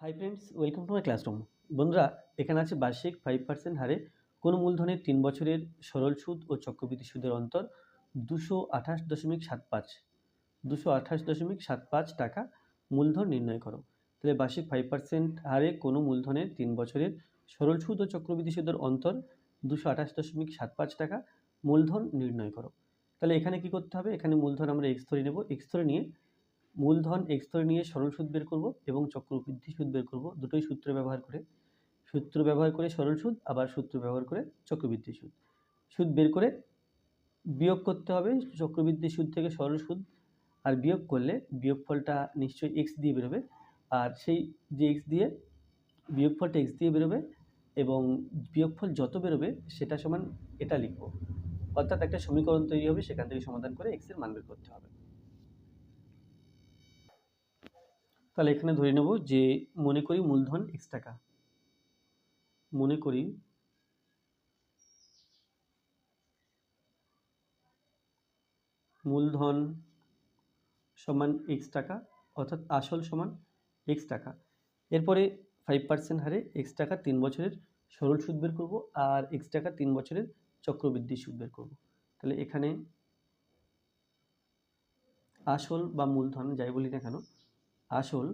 Hi friends welcome to my classroom বন্ধুরা, এখানে আছে বার্ষিক ফাইভ পার্সেন্ট হারে কোনো মূলধনের তিন বছরের সরল সুদ ও চক্রবৃদ্ধি সুদের অন্তর দুশো আঠাশ দশমিক সাত পাঁচ। দুশো আঠাশ দশমিক সাত পাঁচ টাকা মূলধন নির্ণয় করো। তাহলে বার্ষিক ফাইভ পার্সেন্ট হারে কোনো মূলধনের তিন বছরের সরল সুদ ও চক্রবৃদ্ধি সুদের অন্তর দুশো আঠাশ দশমিক সাত পাঁচ টাকা মূলধন নির্ণয় করো। তাহলে এখানে কি করতে হবে? এখানে মূলধন আমরা এক্স ধরে নেব। এক্স ধরে নিয়ে মূলধন এক্স ধরে নিয়ে সরল সুদ বের করব এবং চক্রবৃদ্ধি সুদ বের করব। দুটোই সূত্র ব্যবহার করে। সূত্র ব্যবহার করে সরল সুদ, আবার সূত্র ব্যবহার করে চক্রবৃদ্ধি সুদ। সুদ বের করে বিয়োগ করতে হবে চক্রবৃদ্ধি সুদ থেকে সরল সুদ, আর বিয়োগ করলে বিয়োগফলটা নিশ্চয়ই এক্স দিয়ে বেরোবে। আর সেই যে এক্স দিয়ে বিয়োগফলটা এক্স দিয়ে বেরোবে এবং বিয়োগফল যত বেরোবে সেটা সমান এটা লিখব। অর্থাৎ একটা সমীকরণ তৈরি হবে, সেখান থেকে সমাধান করে এক্সের মান বের করতে হবে। তাহলে এখানে ধরে নেব যে মনে করি মূলধন এক্স টাকা। মনে করি মূলধন সমান এক্স টাকা, অর্থাৎ আসল সমান এক্স টাকা। এরপরে ফাইভ পার্সেন্ট হারে এক্স টাকা তিন বছরের সরল সুদ বের করব আর এক্স টাকা তিন বছরের চক্রবৃদ্ধি সুদ বের করব। তাহলে এখানে আসল বা মূলধন যাই বলি না কেন আসল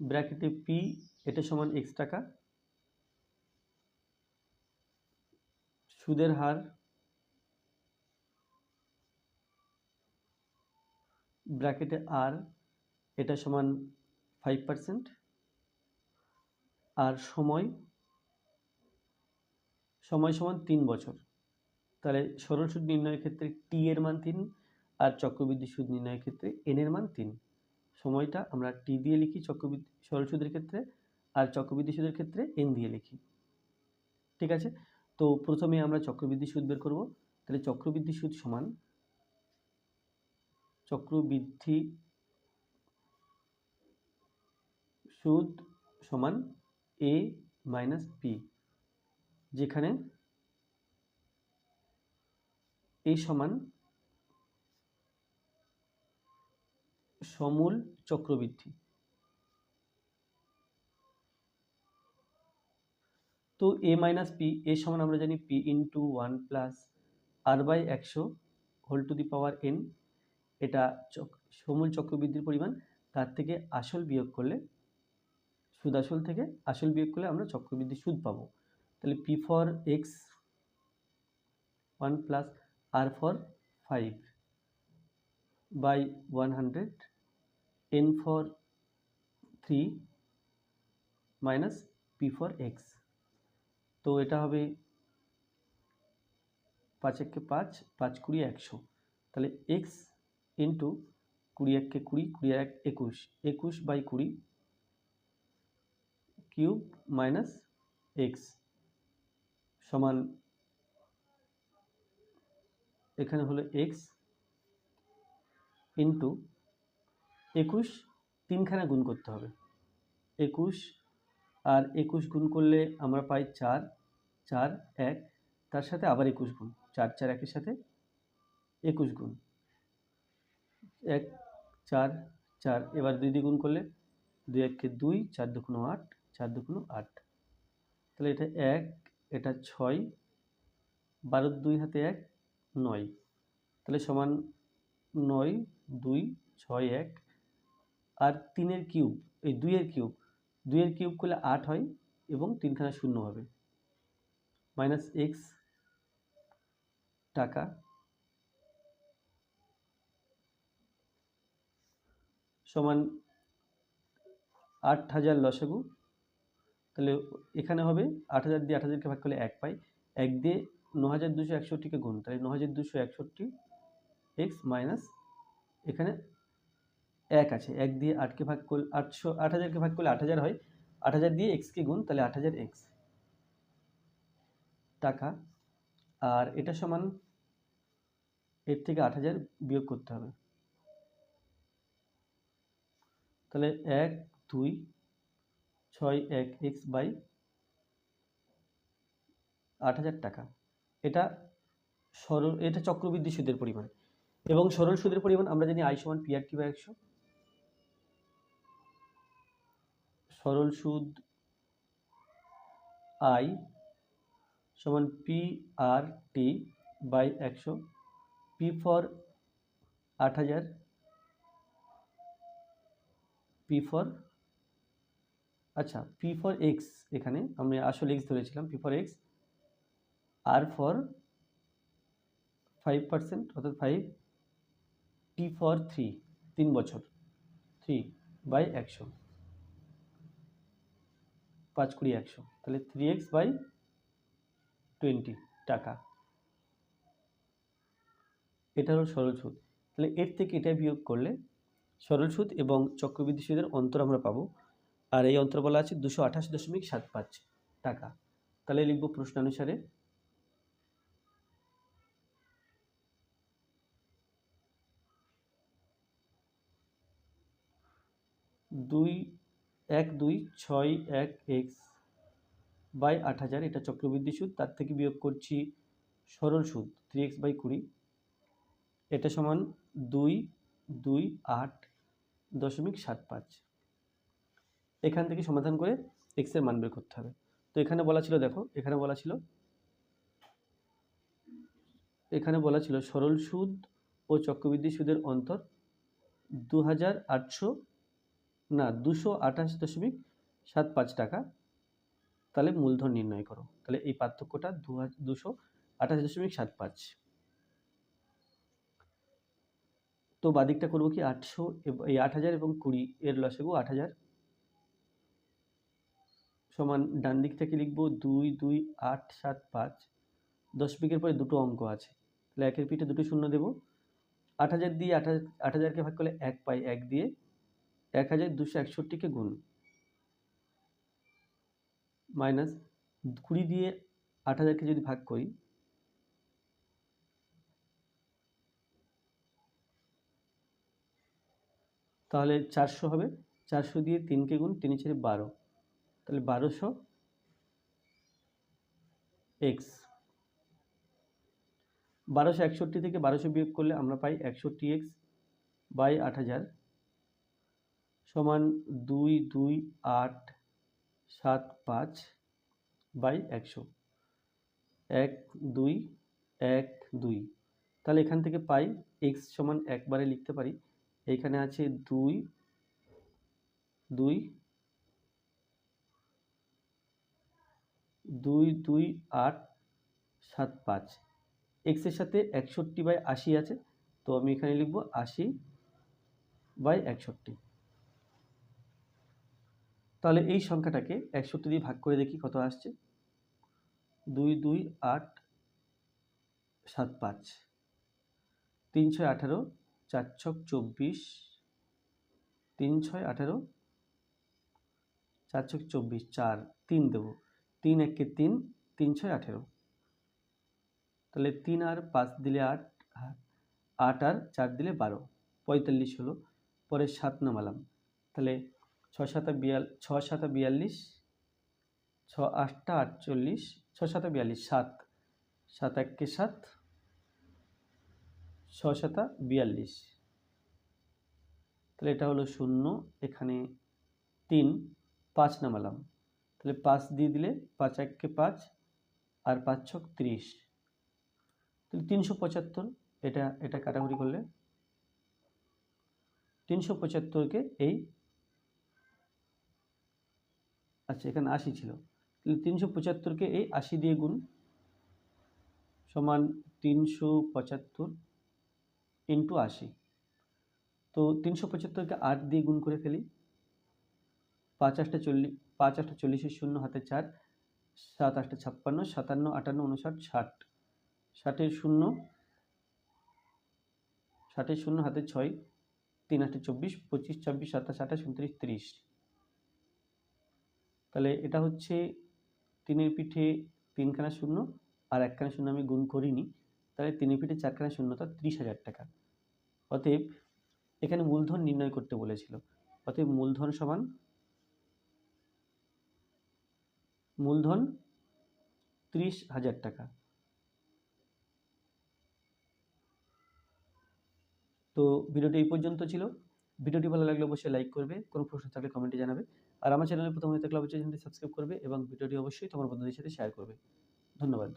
ব্র্যাকেটে পি এটা সমান এক্স টাকা। সুদের হার ব্র্যাকেটে আর এটা সমান ফাইভ পার্সেন্ট আর সময় সময় সমান তিন বছর। তাহলে সরল সুদ নির্ণয়ের ক্ষেত্রে টি এর মান তিন আর চক্রবৃদ্ধি সুদ নির্ণয়ের ক্ষেত্রে এন এর মান তিন। সময়টা আমরা টি দিয়ে লিখি চক্রবৃদ্ধি, সরল সুদের ক্ষেত্রে, আর চক্রবৃদ্ধি সুদের ক্ষেত্রে এন দিয়ে লিখি। ঠিক আছে? তো প্রথমে আমরা চক্রবৃদ্ধি সুদ বের করব। তাহলে চক্রবৃদ্ধি সুদ সমান চক্রবৃদ্ধি সুদ সমান এ মাইনাস পি যেখানে এ সমান সমূল চক্রবৃদ্ধি। তো এ মাইনাস পি এ সমান আমরা জানি P into one plus R by একশো whole to the power N এটা সমূল চক্রবৃদ্ধির পরিমাণ, তার থেকে আসল বিয়োগ করলে সুদ আসল থেকে আসল বিয়োগ করলে আমরা চক্রবৃদ্ধি সুদ পাবো। তাহলে P for X one plus R for five by one hundred N for three minus P for X তো এটা হবে পাঁচ এককে পাঁচ পাঁচ কুড়ি একশো। তাহলে এক্স ইন্টু কুড়ি এককে কুড়ি কুড়ি এক একুশ। একুশ বাই কুড়ি কিউব মাইনাস এক্স সমান এখানে হলো এক্স ইন্টু একুশ তিনখানা গুণ করতে হবে। একুশ আর একুশ গুণ করলে আমরা পাই চার চার, এক, তার সাথে আবার একুশ গুণ, চার চার, একের সাথে একুশ গুণ। এক, চার চার, এবার দুই দিয়ে গুণ করলে দুই এককে দুই, চার দুগুণ আট, চার দুগুণ আট। তাহলে এটা এক, এটা ছয়, বারো দুই হাতে এক, নয়। তাহলে সমান নয়, দুই, ছয়, এক আর তিনের কিউব, এই দুইয়ের কিউব দুইয়ের কিউব করলে আট হয় এবং তিনখানা শূন্য হবে। মাইনাস এক্স টাকা সমান আট হাজার লসাগু। তাহলে এখানে হবে আট হাজার দিয়ে আট হাজারকে ভাগ করলে এক পাই। এক দিয়ে ন হাজার দুশো একষট্টিকে গুণ, তাহলে ন হাজার দুশো একষট্টি এক্স মাইনাস এখানে এক আছে। এক দিয়ে আটকে ভাগ করলে আটশো, আট হাজারকে ভাগ করলে আট হাজার হয়। আট হাজার দিয়ে এক্সকে গুণ, তাহলে আট হাজার এক্স টাকা। আর এটা সমান এর থেকে আট হাজার বিয়োগ করতে হবে। তাহলে এক, দুই, ছয়, এক এক্স বাই আট হাজার টাকা। এটা সরল, এটা চক্রবৃদ্ধি সুদের পরিমাণ। এবং সরল সুদের পরিমাণ আমরা জানি আই সমান পি আর টি বাই একশো। সরল সুদ আই সমান পি আর টি বাই একশো। পি ফর আট হাজার। পি ফর আচ্ছা পি ফর এক্স এখানে আমি আসল এক্স ধরেছিলাম P for X R for five percent অর্থাৎ ফাইভ টি ফর থ্রি তিন বছর থ্রি বাই একশো। পাঁচ কুড়ি একশো। তাহলে থ্রি এক্স বাই টোয়েন্টি টাকা। এটা হলো সরল সুদ। তাহলে এর থেকে এটা বিয়োগ করলে সরল সুদ এবং চক্রবৃদ্ধি সুদের অন্তর আমরা পাবো। আর এই অন্তর বলা আছে দুশো আঠাশ দশমিক সাত পাঁচ টাকা। তাহলে লিখব প্রশ্নানুসারে দুই এক দুই ছয় এক এক্স বাই আট হাজার, এটা চক্রবৃদ্ধি সুদ, তার থেকে বিয়োগ করছি সরল সুদ থ্রি এক্স বাই কুড়ি। এটা সমান দুই দুই আট দশমিক সাত পাঁচ। এখান থেকে সমাধান করে এক্সের মান বের করতে হবে। তো এখানে বলা ছিল, দেখো, এখানে বলা ছিল, এখানে বলা ছিল সরল সুদ ও চক্রবৃদ্ধি সুদের অন্তর দু হাজার আটশো না, দুশো আঠাশ দশমিক সাত পাঁচ টাকা। তাহলে মূলধন নির্ণয় করো। তাহলে এই পার্থক্যটা দু দুশো আঠাশ দশমিক সাত পাঁচ। তো বাদিকটা করব কি আটশো এই আট হাজার এবং কুড়ি, এর লসেগু আট হাজার। সমান ডান দিক থেকে লিখব দুই দুই, আট, সাত, পাঁচ। দশমিকের পরে দুটো অঙ্ক আছে। তাহলে একের পিঠে দুটো শূন্য দেবো। আট হাজার দিয়ে আট হাজার, আট হাজারকে ভাগ করলে এক পাই এক দিয়ে এক হাজার দুশো একষট্টিকে গুণ। মাইনাস কুড়ি দিয়ে আট হাজারকে যদি ভাগ করি, তাহলে চারশো হবে। চারশো দিয়ে তিনকে গুণ, তিন ছেড়ে বারো। তাহলে বারোশো এক্স। বারোশো একষট্টি থেকে বারোশো বিয়োগ করলে আমরা পাই একষট্টি এক্স বাই আট হাজার। সমান দুই দুই, আট, সাত, পাঁচ বাই একশো। এক, দুই এক, দুই। তাহলে এখান থেকে পাই, এক্স সমান একবারে লিখতে পারি। এখানে আছে দুই দুই দুই দুই, আট, সাত, পাঁচ। এক্সের সাথে একষট্টি বাই আশি আছে, তো আমি এখানে লিখব আশি বাই একষট্টি। তাহলে এই সংখ্যাটাকে একষট্টি দিয়ে ভাগ করে দেখি কত আসছে। দুই দুই, আট, সাত, পাঁচ। তিন, ছয়, আঠারো, চার, ছক, চব্বিশ। তিন, ছয়, আঠারো, চার, ছক, চব্বিশ, চার, তিন দেবো। তিন, একে তিন তিন, ছয়, আঠেরো। তাহলে তিন আর পাঁচ দিলে আট আট আর চার দিলে বারো। পঁয়তাল্লিশ হলো, পরে সাত নামালাম। তাহলে ছ সাতা বিয়াল ছ সাতা বিয়াল্লিশ ছ আটটা আটচল্লিশ ছ সাতা বিয়াল্লিশ, সাত। সাত এককে সাত ছ সাতা বিয়াল্লিশ। তাহলে এটা হলো শূন্য, এখানে তিন, পাঁচ নামালাম। তাহলে পাঁচ দিয়ে দিলে পাঁচ এককে পাঁচ, আর পাঁচ ছক ত্রিশ। তাহলে তিনশো পঁচাত্তর, এটা এটা কাটাকুটি করলে। তিনশো পঁচাত্তরকে এই আচ্ছা এখানে আশি ছিল। তাহলে তিনশো পঁচাত্তরকে এই আশি দিয়ে গুণ সমান তিনশো পঁচাত্তর ইন্টু আশি। তো তিনশো পঁচাত্তরকে আট দিয়ে গুণ করে ফেলি। পাঁচ আটটা চল্লিশ পাঁচ আটটা চল্লিশের শূন্য, হাতে চার। সাত আটটা ছাপ্পান্ন, সাতান্ন, আটান্ন, উনষাট, ষাট। ষাটের শূন্য ষাটের শূন্য, হাতে ছয়। তিন আটটা চব্বিশ, পঁচিশ, ছাব্বিশ, সাতাশ, আঠাশ, উনত্রিশ, তিরিশ। তাহলে এটা হচ্ছে তিনের পিঠে তিনখানা শূন্য আর একখানা শূন্য আমি গুণ করিনি। তাহলে তিনের পিঠে চারখানা শূন্য তো ত্রিশ হাজার টাকা। অতএব এখানে মূলধন নির্ণয় করতে বলেছিল। অতএব মূলধন সমান মূলধন ত্রিশ হাজার টাকা। তো ভিডিওটি এই পর্যন্ত ছিল। ভিডিওটি ভালো লাগলে অবশ্যই লাইক করবে, কোনো প্রশ্ন থাকলে কমেন্টে জানাবে। আর আমার চ্যানেলে প্রথম হয়ে থাকলে অবশ্যই চ্যানেলটি সাবস্ক্রাইব করবে এবং ভিডিওটি অবশ্যই তোমার বন্ধুদের সাথে শেয়ার করবে। ধন্যবাদ।